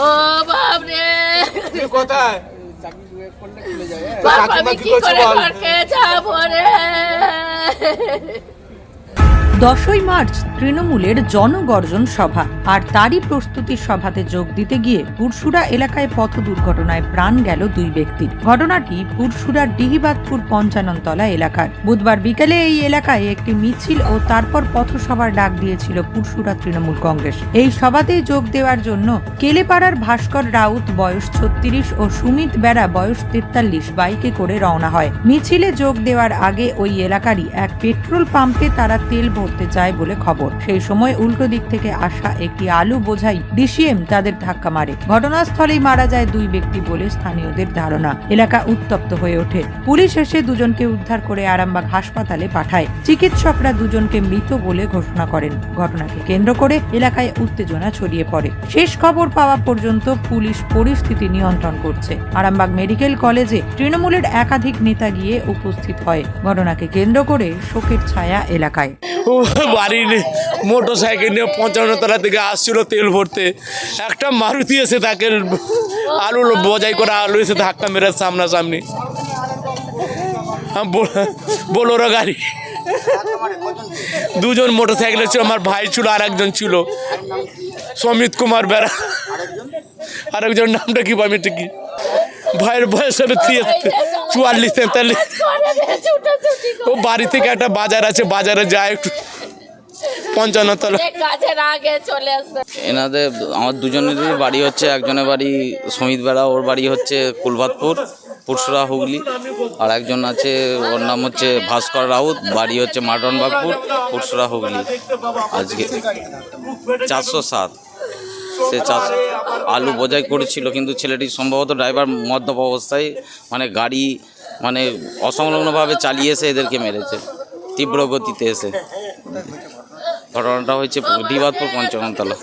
ও বাপরে। তুই কোথায়? বাপ, কাকিমা আমি কি কি করে? ঘরকে যাব রে দশই মার্চ তৃণমূলের জনগর্জন সভা। আর তারই প্রস্তুতি সভাতে যোগ দিতে গিয়ে পুরসুরা এলাকায় পথ দুর্ঘটনায় প্রাণ গেল দুই ব্যক্তি। ঘটনাটি পুরসুরার ডিহিবাদপুর পঞ্চাননতলা এলাকার। বুধবার বিকেলে এই এলাকায় একটি মিছিল ও তারপর পথসভার ডাক দিয়েছিল পুরসুরা তৃণমূল কংগ্রেস। এই সভাতে যোগ দেওয়ার জন্য কেলেপাড়ার ভাস্কর রাউত বয়স ছত্রিশ ও সুমিত বেড়া বয়স তেতাল্লিশ বাইকে করে রওনা হয়। মিছিলে যোগ দেওয়ার আগে ওই এলাকারই এক পেট্রোল পাম্পে তারা তেল ভরতে যায় বলে খবর। সেই সময় উল্টো দিক থেকে আসা একটি আলু বোঝাই ডিসিএম তাদের ধাক্কা মারে। ঘটনাস্থলেই মারা যায় দুই ব্যক্তি বলে স্থানীয়দের ধারণা। এলাকা উত্তপ্ত হয়ে ওঠে। পুলিশ এসে দুজনকে উদ্ধার করে আরামবাগ হাসপাতালে পাঠায়। চিকিৎসকরা দুজনকে মৃত বলে ঘোষণা করেন। ঘটনাকে কেন্দ্র করে এলাকায় উত্তেজনা ছড়িয়ে পড়ে। শেষ খবর পাওয়া পর্যন্ত পুলিশ পরিস্থিতি নিয়ন্ত্রণ করছে। আরামবাগ মেডিকেল কলেজে তৃণমূলের একাধিক নেতা গিয়ে উপস্থিত হয়। ঘটনাকে কেন্দ্র করে শোকের ছায়া এলাকায়। বাড়ি মোটর সাইকেল নিয়ে পঞ্চান্ন তলা থেকে আসছিল তেল ভরতে। একটা মারুতি এসে তাকে আলু বজাই করে আলু এসে ধাক্কা মেরে সামনাসামনি। বল- বোলোরো গাড়ি। দুজন মোটর সাইকেলে ছিল, আমার ভাই ছিল আর একজন ছিল। সমিত কুমার বেড়া। আরেকজন? নামটা কি আমি কি? ভাইয়ের বয়স হবে তিয়াত্তর। চুয়াল্লিশ তেতাল্লিশ। ও বাড়ি থেকে একটা বাজার আছে বাজারে যায় একটু। পঞ্চান্ন তলা এনাদের আমার দুজনেরই বাড়ি হচ্ছে একজনের বাড়ি সমিত বেড়া ওর বাড়ি হচ্ছে কুলভাতপুর পুরসুরা হুগলি। আর একজন আছে ওর নাম হচ্ছে ভাস্কর রাউত বাড়ি হচ্ছে মাটনবাগপুর পুরসুরা হুগলি। আজকে চারশো সাত। সে চাষ আলু বোঝাই করেছিল, কিন্তু ছেলেটি সম্ভবত ড্রাইভার মদ্যপ অবস্থায় মানে গাড়ি মানে অসংলগ্নভাবে চালিয়ে এসে এদেরকে মেরেছে, তীব্র গতিতে এসে। ঘটনাটা হয়েছে ডিবাদপুর পঞ্চমতলা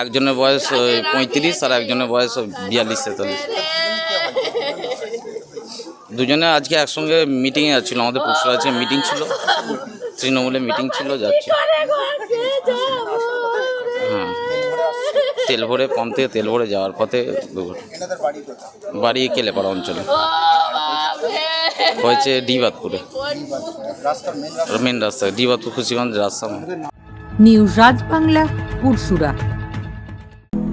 একজনের বয়স পঁয়ত্রিশ, আর একজনের বয়স বিয়াল্লিশ তেতাল্লিশ দুজনে আজকে একসঙ্গে মিটিংয়ে যাচ্ছিল, আমাদের পুরসুর আছে মিটিং ছিল, তৃণমূলে মিটিং ছিল যাচ্ছে করে ঘরকে যাব রে। হ্যাঁ তেল ভরে পাম্প থেকে তেল ভরে যাওয়ার পথে বাড়ি কেলেপাড়া অঞ্চলে। হয়েছে ডিবাদপুরে মেন রাস্তা ডিবাদপুর খুশিগঞ্জ রাস্তা। নিউজ রাজ বাংলা পুরসুরা।